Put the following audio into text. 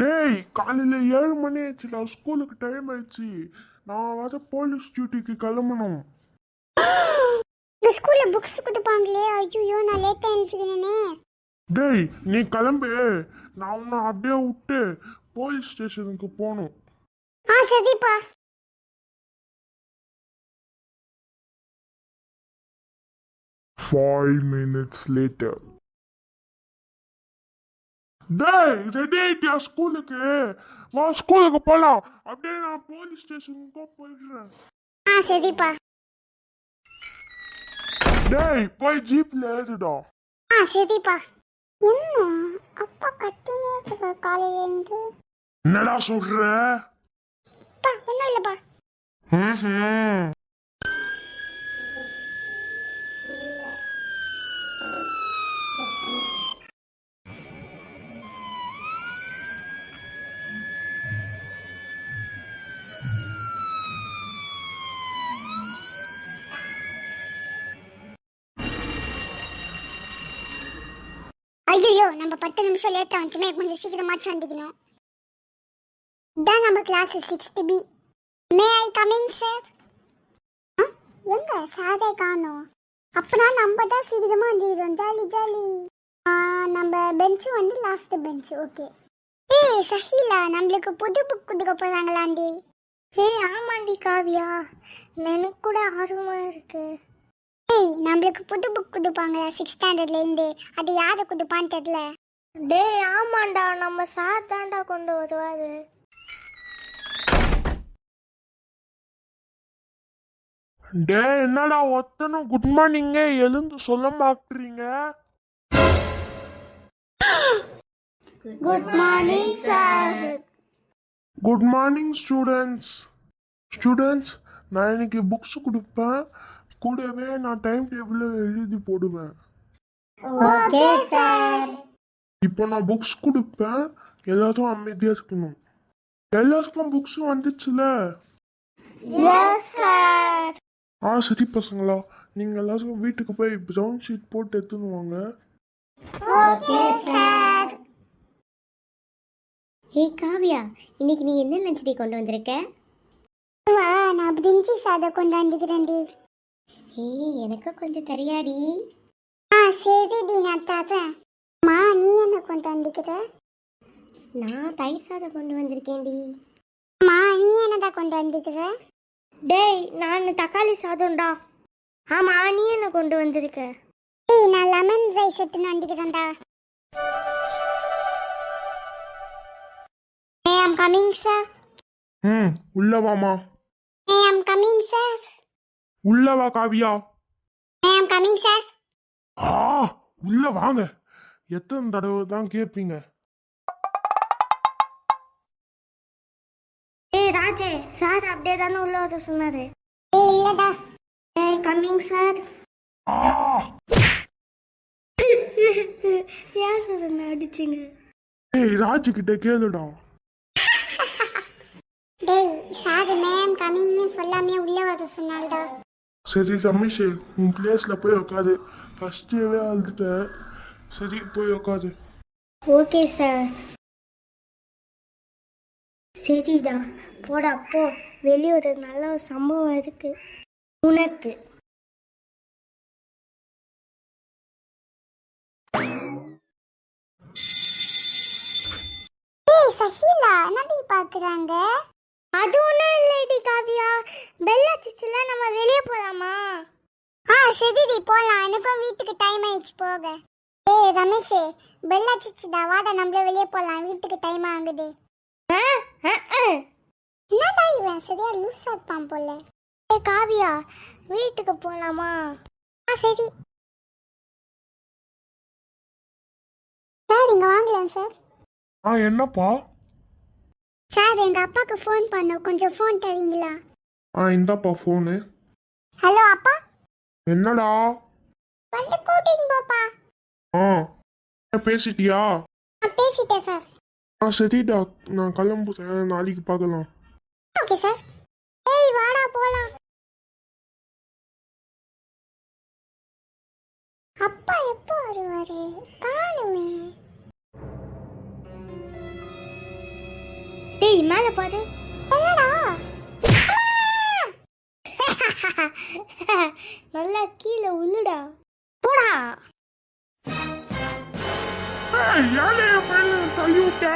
டேய் காலையில ஏழு மணி ஆச்சுடா ஸ்கூலுக்கு டைம் ஆயிடுச்சு. நான் வர போலீஸ் டியூட்டிக்கு கிளம்பணும். இந்த ஸ்கூல்ல புக்ஸ் கொடுப்பாங்களே. ஐயோ நான் லேட்டா எழுந்துக்கிறேனே டேய் நீ கிளம்பு. நான் உன்னை அப்படியே விட்டு போலீஸ் ஸ்டேஷனுக்கு போகணும். ஆ சரிப்பா. Five minutes later. டேய் ரெடி ஆயிட்டியா ஸ்கூலுக்கு. வா ஸ்கூலுக்கு போலாம். அப்படியே நான் போலீஸ் ஸ்டேஷனுக்கு போயிடுறேன். ஆ சரிப்பா. டேய் போய் ஜீப்ல ஏறுடா. ஆ சரிப்பா. என்ன? அப்பா கட்டினே இருக்கிற காலையில இருந்து. என்னடா சொல்ற? அப்பா ஒன்றும் இல்லைப்பா. ம்ஹும். ஐயோ நம்ம பத்து நிமிஷம் லேட்டாக வந்துட்டுமே கொஞ்சம் சீக்கிரமாச்சும் வந்துக்கணும் இதான் நம்ம class sixth B may I coming sir எங்க? சாதே காணோம். அப்பனா நம்ம தான் சீக்கிரமா வந்துடுறோம் ஜாலி ஜாலி. நம்ம பெஞ்சு வந்து லாஸ்ட் பெஞ்ச் ஓகே ஏய் சஹிலா நம்மளுக்கு புது புக் கொடுக்க போகிறாங்களாண்டி ஏய் ஆமாண்டி காவியா. எனக்கு கூட ஆர்வமாக இருக்குது ஏய் நம்மளுக்கு புது புக் கொடுப்பாங்களா? சிக்ஸ் ஸ்டாண்டர்ட்ல இருந்து. அது யாரு கொடுப்பான்னு தெரியல. டேய் ஆமாண்டா. நம்ம சார் தாண்டா கொண்டு வருவாரு. டேய் என்னடா ஒத்தனும் குட் மார்னிங்கே எழுந்து சொல்ல மாட்டீங்க? Good morning sir good morning students students நான் இன்னைக்கு புக்ஸ் கொடுப்பேன். கூடவே நான் டைம் டேபிளில் எழுதி போடுவேன். ஓகே சார் இப்போ நான் புக்ஸ் கொடுப்பேன். எல்லாரும் அமைதியாக இருக்கணும். எல்லாருக்கும் புக்ஸ் வந்துச்சுல? எஸ் சார் ஆ சரி பசங்களா நீங்கள் எல்லாரும் வீட்டுக்கு போய் ப்ரௌன் ஷீட் போட்டு எடுத்துன்னு வாங்க. ஓகே சார் ஹே காவியா இன்னைக்கு நீ என்ன லஞ்ச் டீ கொண்டு வந்திருக்க? வா நான் பிரிஞ்சி சாதம் கொண்டாந்துக்கிறேன்டி ஏய் எனக்கு கொஞ்சம் தெரியாடி. ஆ சரிடி நான் தரேன் அம்மா நீ என்ன கொண்டாந்துக்கிற நான் தயிர் சாதம் கொண்டு வந்திருக்கேன்டி அம்மா நீ என்னடா கொண்டாந்துக்கிற டேய் நான் தக்காளி சாதம்டா ஆமா நீ என்ன கொண்டு வந்திருக்க? ஏய் நான் லெமன் ரைஸ் எடுத்துன்னு வந்துக்கிறேன்டா Hey, I'm coming, sir. ம் உள்ள வாமா உள்ள வா காவியா coming, sir. ஆ உள்ள வாங்க. எத்தனை தடவை தான் கேட்பீங்க ஏய் ராஜே சார் அப்படியே தானே உள்ள வர சொன்னாரு. ஏய் இல்லடா. ஏய் கம்மிங் சார் ஆ. ஏன் சார் என்ன அடிச்சிங்க? ஏய் ராஜு கிட்ட கேளுடா. டேய் சார் மேம் கமிங்னு சொல்லாமே உள்ள வர சொன்னால்டா. சரி ரமேஷ் உன் பிளேஸ்ல போய் உட்காரு ஃபர்ஸ்ட் டேவே அழுதுட்டேன் சரி போய் உட்காரு ஓகே சார் சரிடா போடா போ வெளியே ஒரு நல்ல ஒரு சம்பவம் இருக்கு உனக்கு ஏய் சஹிலா என்னடி பாக்குறாங்க? அது ஒன்றும் இல்லைடி காவியா பெல் அடிச்சுல நம்ம வெளியே போலாமா? ஆ சரிடி போலாம். எனக்கும் வீட்டுக்கு டைம் ஆயிடுச்சு போக. ஏய் ரமேஷ் பெல் அடிச்சுடா வாடா நம்மள வெளியே போலாம். வீட்டுக்கு டைம் ஆகுது. என்னடா இவன்? சரியா லூஸ் இருப்பான் போல. ஏய் காவியா வீட்டுக்கு போலாமா? ஆ சரி. சார் இங்க வாங்கலாம் சார். ஆ என்னப்பா? சார் எங்க அப்பாக்கு ஃபோன் பண்ணோம். கொஞ்சம் ஃபோன் தரீங்களா? ஆ இந்தாப்பா ஃபோனு ஹலோ அப்பா. என்னடா? வந்து கூட்டின்னு போப்பா. ஆ பேசிட்டியா? நான் பேசிட்டேன் சார். ஆ சரிடா. நான் கிளம்புறேன். நாளைக்கு பார்க்கலாம். Okay sir. ஏய் வாடா போலாம். அப்பா எப்போ வருவாரு? காணுமே. ஏய் மேலே பாரு. நல்லா கீழே உள்ளுடா. போடா. ஏய், ஏன்டா என் தள்ளி விட்ட.